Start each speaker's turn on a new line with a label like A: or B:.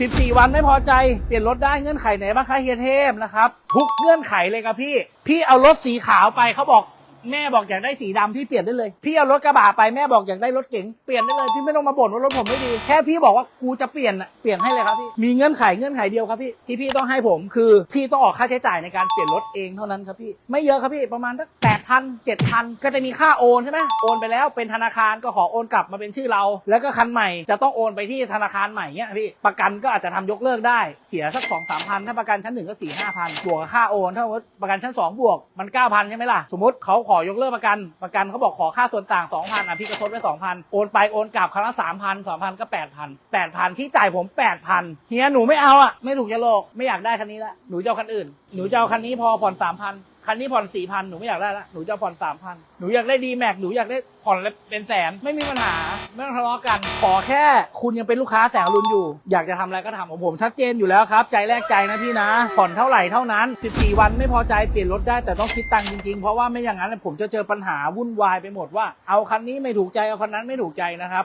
A: 14 วันไม่พอใจ เปลี่ยนรถได้เงื่อนไขไหนบ้างคะเฮียเทพนะครับ ทุกเงื่อนไขเลยครับพี่ พี่เอารถสีขาวไปเขาบอก แม่บอกอยากได้สีดำพี่เปลี่ยนได้เลย พี่เอารถกระบะไปแม่บอกอยากได้รถเก๋งเปลี่ยนได้เลยพี่ไม่ต้องมาบ่นว่ารถผมไม่ดี แค่พี่บอกว่ากูจะเปลี่ยนน่ะเปลี่ยนให้เลยครับพี่มีเงื่อนไขเงื่อนไขเดียวครับพี่ที่พี่ต้องให้ผมคือ พี่ต้องออกค่าใช้จ่ายในการเปลี่ยนรถเองเท่านั้นครับพี่ไม่เยอะครับพี่ประมาณสักแปดพันเจ็ดพันก็จะมีค่าโอนใช่ไหมโอนไปแล้วเป็นธนาคารก็ขอโอนกลับมาเป็นชื่อเรา แล้วก็คันใหม่จะต้องโอนไปที่ธนาคารใหม่เนี้ยพี่ประกันก็อาจจะทำยกเลิกได้เสียสักสองสามพันถ้าประกันชั้นหนึ่งก็สี่ห้าพันบวกกับค่าโอนถ้าว่าประกันชั้นสองบวกมันเก้าพันใช่ไหมล่ะสมมติเขาขอยกเลิกประกันประกันเขาบอกขอค่าส่วนต่างสองพันอะพี่ก็ทดไว้สองพันโอนไปโอนกลับครั้งละสามพันสองพันก็แปดพันแปดพันพี่จ่ายผมแปดพันเฮียหนูไม่เอาอะไม่ถูกจะโลกไม่อยากได้คันนี้ละหนูจะเอาคันอื่นหนูจะเอาคันนี้พอผ่อนสามพัน คันนี้ผ่อนสี่พันหนูไม่อยากได้ละหนูจะผ่อนสามพันหนูอยากได้ดีแม็กหนูอยากได้ผ่อนเป็นแสนไม่มีปัญหาไม่ต้องทะเลาะกัน ขอแค่คุณยังเป็นลูกค้าแสงรุนอยู่ อยากจะทำอะไรก็ทำของผมชัดเจนอยู่แล้วครับ ใจแรกใจนะพี่นะ ผ่อนเท่าไหร่เท่านั้น 14 วันไม่พอใจเปลี่ยนรถได้แต่ต้องคิดตังค์จริงๆ เพราะว่าไม่อย่างนั้นผมจะเจอปัญหาวุ่นวายไปหมดว่าเอาคันนี้ไม่ถูกใจเอาคันนั้นไม่ถูกใจนะครับ